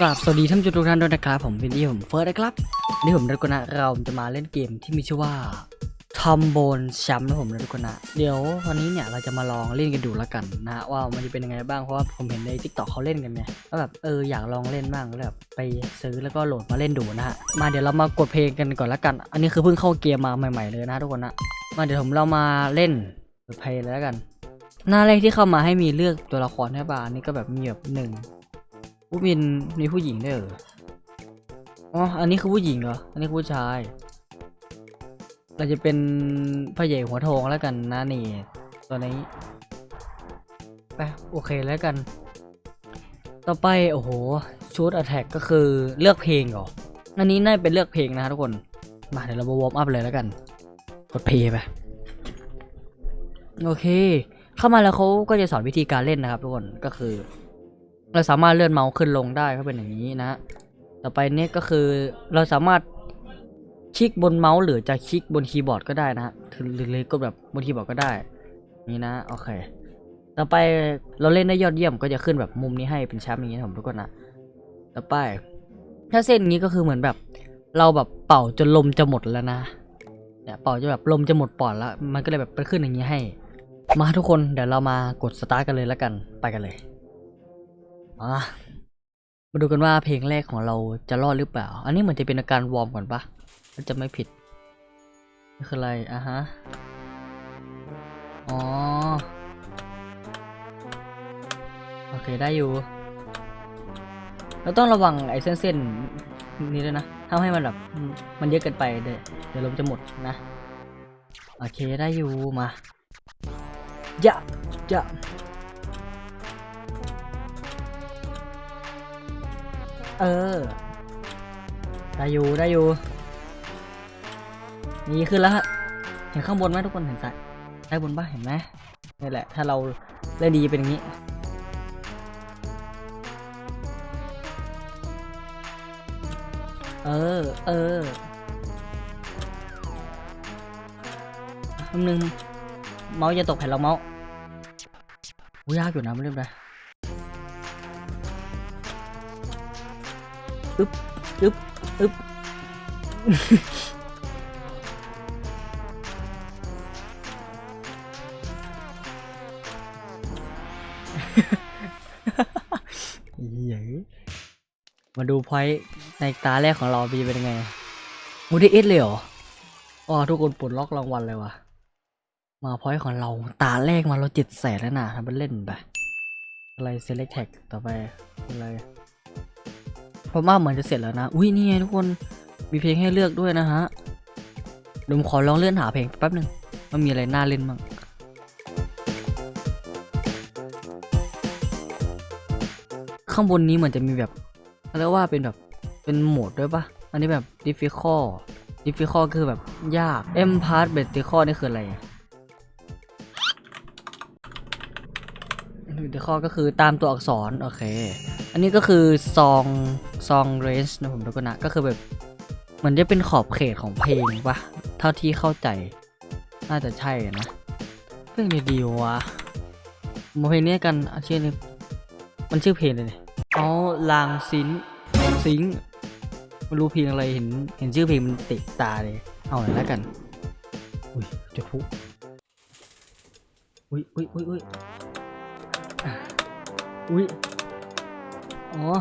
กราบสวัสดีท่านผู้ชมทุกท่านด้วยนะครับผมวินดี้ผมเฟิร์สนะครับนี่ผมนักกนะเราจะมาเล่นเกมที่มีชื่อว่าทอมโบนแชมป์นะผมนักกนะเดี๋ยววันนี้เนี่ยเราจะมาลองเล่นกันดูแล้วกันนะฮะว่ามันจะเป็นยังไงบ้างเพราะว่าผมเห็นในทิกตอกเขาเล่นกันไงว่าแบบเอออยากลองเล่นบ้างแล้วแบบไปซื้อแล้วก็โหลดมาเล่นดูนะฮะมาเดี๋ยวเรามากดเพลงกันก่อนละกัน อันนี้คือเพิ่งเข้าเกมมาใหม่ๆเลยนะทุกคนนะมาเดี๋ยวผมเรามาเล่นเพลงลยแล้วกัน หน้าแรกที่เข้ามาให้มีเลือกตัวละครใช่ป่ะอันนี้ก็แบบมีแบบหนึ่ง ผู้มินมีผู้หญิงด้วยเหรอ อ๋อ อันนี้คือผู้หญิงเหรอ อันนี้ผู้ชาย เราจะเป็นพระเอกหัวทองแล้วกันนะนี่ตัวนี้ไปโอเคแล้วกัน ต่อไปโอ้โหชุดอ t แทกก็คือเลือกเพลงเหรอ อันนี้น่าจะเป็นเลือกเพลงนะทุกคน มาเดี๋ยวเราาวอร์มอัพเลยแล้วกัน กดเพลย์ไป โอเค เข้ามาแล้วเขาก็จะสอนวิธีการเล่นนะครับทุกคน ก็คือ เราสามารถเลื่อนเมาส์ขึ้นลงได้ก็เป็นอย่างนี้นะ ต่อไปเนี่ยก็คือเราสามารถคลิกบนเมาส์หรือจะคลิกบนคีย์บอร์ดก็ได้นะหรือเลยก็แบบบนคีย์บอร์ดก็ได้ นี่นะโอเค ต่อไปเราเล่นได้ยอดเยี่ยมก็จะขึ้นแบบมุมนี้ให้เป็นแชมป์อย่างนี้ผมทุกคนนะ ต่อไป ถ้าเส้นนี้ก็คือเหมือนแบบ เราแบบเป่าจนลมจะหมดแล้วนะเนี่ยเป่าจะแบบลมจะหมดปอดแล้ว มันก็เลยแบบเป็นขึ้นอย่างนี้ให้ มาทุกคนเดี๋ยวเรามากดสตาร์ทกันเลยแล้วกันไปกันเลย มามาดูกันว่าเพลงแรกของเราจะรอดหรือเปล่า อันนี้เหมือนจะเป็นอาการวอร์มก่อนปะถ้าจะไม่ผิดนี่คืออะไรอะฮะ อ๋อ โอเคได้อยู่ เราต้องระวังไอ้เส้นๆนี้ด้วยนะทำให้มันแบบมันเยอะเกินไปเดี๋ยวเดี๋ยวลมจะหมดนะ โอเคได้อยู่มาจะจะ เออ ได้อยู่ได้อยู่นี่ขึ้นแล้วเห็นข้างบนไหมทุกคนเห็นซ้ายซ้บนป่ะเห็นไหมนี่แหละ ถ้าเราเล่นดีเป็นอย่างนี้เออ เออคำนึง เมาส์จะตกแผ่นรองเมาส์ยยากอยู่นะไม่เล่นไป อึ๊บอึ๊บอึ๊บเหี้ยมาดูพอยต์ในตาแรกของเราจะเป็นยังไงมูได้เอสเลยเหรอ อ๋อ ทุกคนปลดล็อกรางวัลเลยว่ะมาพอยต์ของเราตาแรกมาเราเจ็ดแสนแล้วนะทำเป็นเล่นไป อะไร select tag ต่อไปอะไร ผมว่าเหมือนจะเสร็จแล้วนะ อุ้ยนี่ไงทุกคน มีเพลงให้เลือกด้วยนะฮะดมขอลองเลื่อนหาเพลงแป๊บหนึ่งว่ามีอะไรน่าเล่นบ้างข้างบนนี้เหมือนจะมีแบบเขาเรียกว่าเป็นแบบเป็นโหมดด้วยปะอันนี้แบบ difficult difficult คือแบบยาก m part b e t i c a l นี่คืออะไร difficult ก็คือตามตัวอักษร โอเค อันนี้ก็คือซองซองเรนจ์นะผมทุกคนนะ ก็คือแบบเหมือนจะเป็นขอบเขตของเพลงปะเท่าที่เข้าใจ น่าจะใช่นะเพลงดีๆวะมาเพลงนี้กันอาชื่อนี้มันชื่อเพลงเลยเนี่ยอ๋อลางซินซิงไม่รู้เพลงอะไรเห็น เห็นชื่อเพลงมันติดตาเลย เอาหน่อยแล้วกัน อุ้ยจุดพุอุ้ยอุ้ยอุ้ยอุ้ยอุ้ย อ๋อ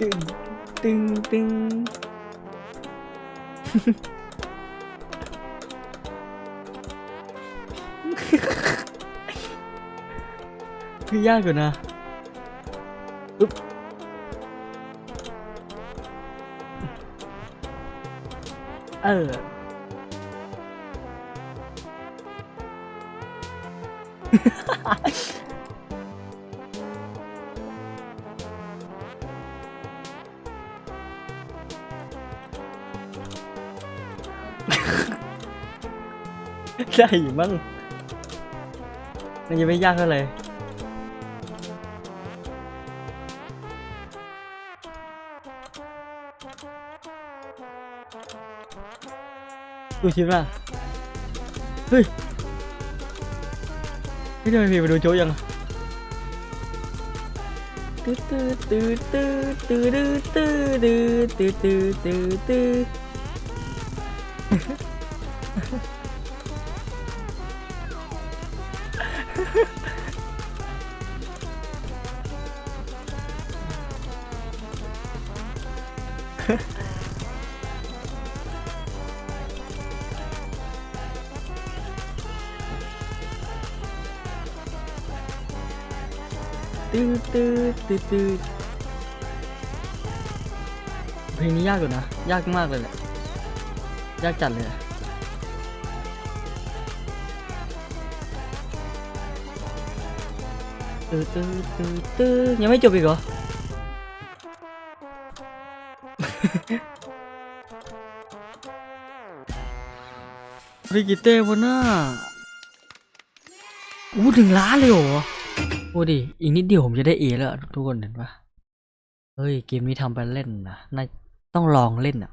ตึงตึงตึงคือยากอยู่นะอึ๊บเออ ได้อยู่มั้งมันยังไม่ยากเท่าไหร่ดูชิมป่ะเฮ้ย ไม่ได้พี่ไปดูโจ๊ยังตืดตืดตืดตืดตืดตืดตืดตืดตืดตืดตืด ตื้อตื้อตื้อตื้อเพลงนี้ยากอยู่นะ ยากมากเลยแหละ ยากจัดเลยอะตื้อตื้อตื้อตื้อยังไม่จบอีกเหรอ ริกิเต้วะน่าอู้ถึงล้านเลยเหรอ โอ้ดิ อีกนิดเดียวผมจะได้เอแล้ว ทุกคนเห็นปะเฮ้ย เกมนี้ทำไปเล่นนะน่าต้องลองเล่นอะ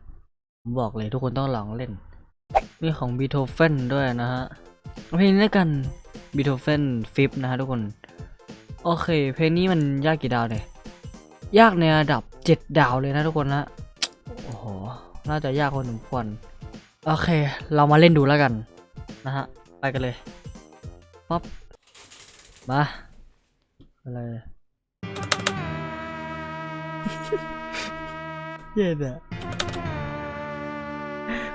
ผมบอกเลยทุกคนต้องลองเล่น มีของบีโธเฟนด้วยนะฮะ เพลงนี้กันบีโธเฟนฟิฟนะฮะทุกคน โอเค เพลงนี้มันยากกี่ดาวเนี่ย ยากในระดับเจ็ดดาวเลยนะทุกคนนะ โอ้โห น่าจะยากพอสมควร โอเค เรามาเล่นดูแล้วกันนะฮะ ไปกันเลย ป๊อป มา อะไรเย็นอะ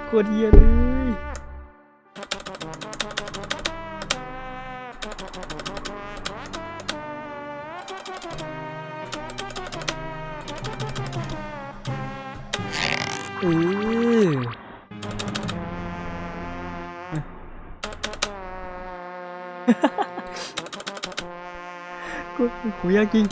โคตรเย็นเลย todavía aquí.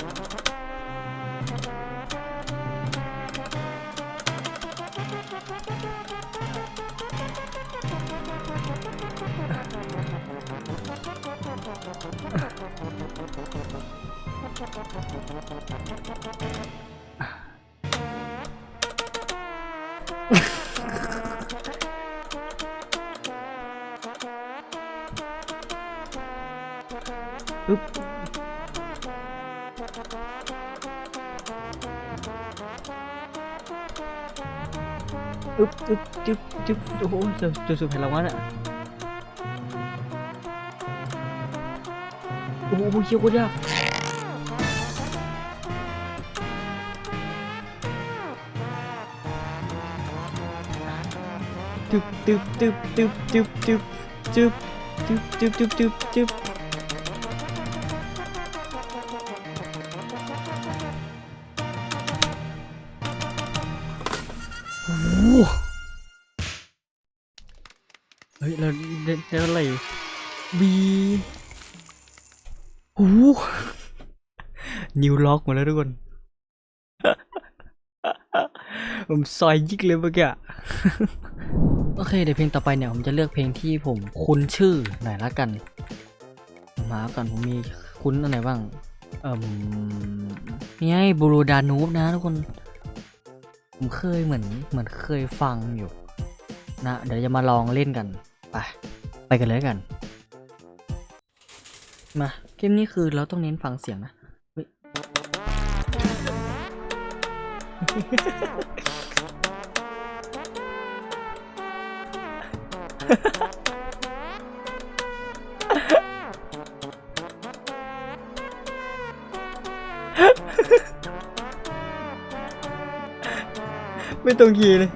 Oops. อึ๊บอึ๊บอึ๊บจึ๊บจึ๊บโอ้โหจะจะสุดแผ่นรางวัลอะโอ้โหเชี่ยวโคตรยากจึ๊บจึ๊บจึ๊บจึ๊บจึ๊บจึ๊บจึ๊บจึ๊บจึ๊บจึ๊บจึ๊บ ฮ้ยเราเล่นอะไรบีโอ้โหนิวล็อกมาแล้วทุกคน ผมซอยยิกเลยเมื่อกี้โอเคเดี๋ยวเพลงต่อไปเนี่ย ผมจะเลือกเพลงที่ผมคุ้นชื่อหน่อยละกัน มาก่อนผมมีคุ้นอะไรบ้าง เอ่มนี่ไงบูรูดานูบนะทุกคน ผมเคยเหมือนเหมือนเคยฟังอยู่ นะ เดี๋ยวจะมาลองเล่นกัน ไปไปกันเลยกัน มาเกมนี้คือเราต้องเน้นฟังเสียงนะไม่ตรงคีเลย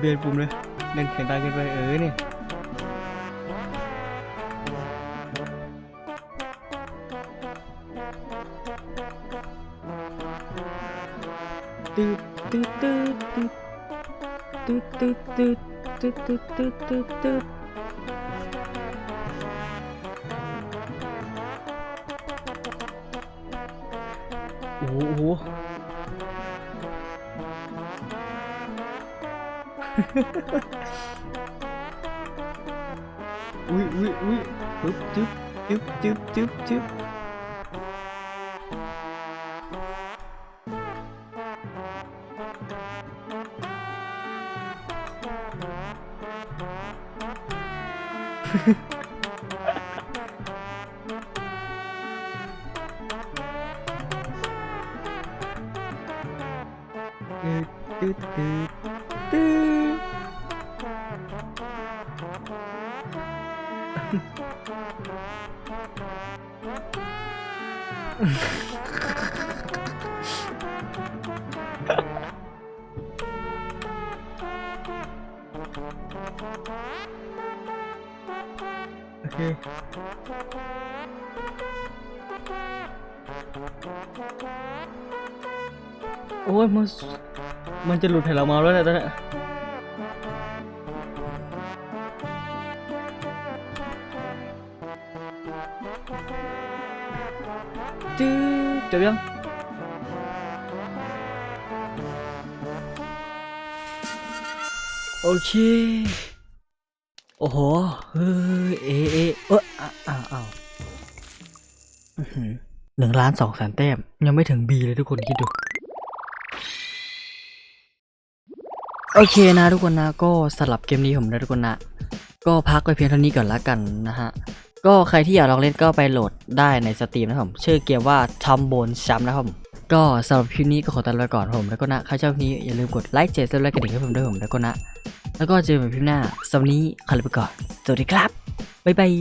เปลี่ยนปุ่มเลยเล่นเสียงดังเกินไปเออเนี่ยตืดตืดตืดตืดตืดตืดตืดตืดตืดตืด ui ui ui. Chúc chúc chúc chúc chúc chúc do do do โอเคโอ้ยมันมันจะหลุดให้เรามาแล้วเนี่ยตอนเนี้ยจื้อจบยังโอเค โอ้โห เฮ้ย เอะเอะเอะอะอ้าวอ้าวอื้อหนึ่งล้านสองแสนแต้ม ยังไม่ถึงบีเลยทุกคนคิดดู โอเคนะทุกคนนะ ก็สำหรับเกมนี้ผมนะทุกคนนะ ก็พักไปเพียงเท่านี้ก่อนละกันนะฮะ ก็ใครที่อยากลองเล่นก็ไปโหลดได้ในสตรีมนะครับผมชื่อเกมว่าทอมโบนชัมนะครับผมก็สำหรับคลิปนี้ก็ขอตัดไปก่อนผมแล้วก็นะ ใครชอบคลิปนี้อย่าลืมกดไลค์เจสและกระดิ่งให้ผมด้วยผมแล้วก็นะ แล้วก็เจอกันใหม่คลิปหน้าสำหรับวันนี้ขอลาไปก่อน สวัสดีครับ บ๊ายบาย